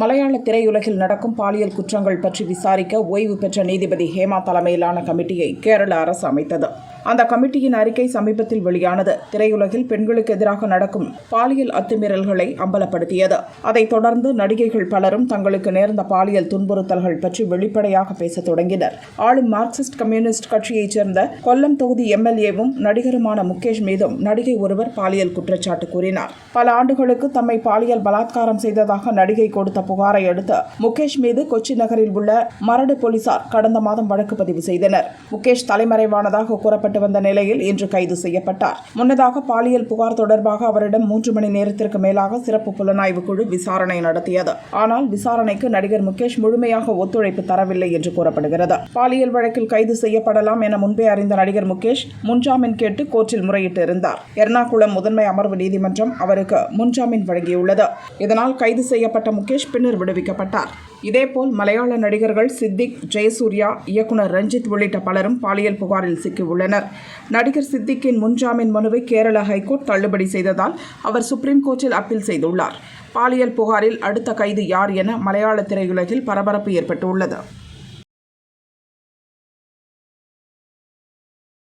மலையாள திரையுலகில் நடக்கும் பாலியல் குற்றங்கள் பற்றி விசாரிக்க ஓய்வு பெற்ற நீதிபதி ஹேமா தலைமையிலான கமிட்டியை கேரள அரசு அமைத்தது. அந்த கமிட்டியின் அறிக்கை சமீபத்தில் வெளியானது. திரையுலகில் பெண்களுக்கு எதிராக நடக்கும் பாலியல் அத்துமீறல்களை அம்பலப்படுத்தியது. அதைத் தொடர்ந்து நடிகைகள் பலரும் தங்களுக்கு நேர்ந்த பாலியல் துன்புறுத்தல்கள் பற்றி வெளிப்படையாக பேசத் தொடங்கினர். ஆளும் மார்க்சிஸ்ட் கம்யூனிஸ்ட் கட்சியைச் சேர்ந்த கொல்லம் தொகுதி எம்எல்ஏவும் நடிகருமான முகேஷ் மீதும் நடிகை ஒருவர் பாலியல் குற்றச்சாட்டு கூறினார். பல ஆண்டுகளுக்கு தம்மை பாலியல் பலாத்காரம் செய்ததாக நடிகை கொடுத்த புகாரை அடுத்து முகேஷ் மீது கொச்சி நகரில் உள்ள மரடு போலீசார் கடந்த மாதம் வழக்கு பதிவு செய்தனர். முகேஷ் தலைமறைவானதாக கூறப்பட்ட வந்த நிலையில் இன்று கைது செய்யப்பட்டார். முன்னதாக பாலியல் புகார் தொடர்பாக அவரிடம் மூன்று மணி நேரத்திற்கு மேலாக சிறப்பு புலனாய்வு குழு விசாரணை நடத்தியது. ஆனால் விசாரணைக்கு நடிகர் முகேஷ் முழுமையாக ஒத்துழைப்பு தரவில்லை என்று கூறப்படுகிறது. பாலியல் வழக்கில் கைது செய்யப்படலாம் என முன்பே அறிந்த நடிகர் முகேஷ் முன்ஜாமீன் கேட்டு கோர்ட்டில் முறையிட்டு இருந்தார். எர்ணாகுளம் முதன்மை அமர்வு நீதிமன்றம் அவருக்கு முன்ஜாமீன் வழங்கியுள்ளது. இதனால் கைது செய்யப்பட்ட முகேஷ் பின்னர் விடுவிக்கப்பட்டார். இதேபோல் மலையாள நடிகர்கள் சித்திக் ஜெயசூர்யா இயக்குனர் ரஞ்சித் உள்ளிட்ட பலரும் பாலியல் புகாரில் சிக்கியுள்ளனர். நடிகர் சித்திக்கின் முன்ஜாமீன் மனுவை கேரள ஹைகோர்ட் தள்ளுபடி செய்ததால் அவர் சுப்ரீம் கோர்ட்டில் அப்பீல் செய்துள்ளார். பாலியல் புகாரில் அடுத்த கைது யார் என மலையாள திரையுலகில் பரபரப்பு ஏற்பட்டுள்ளது.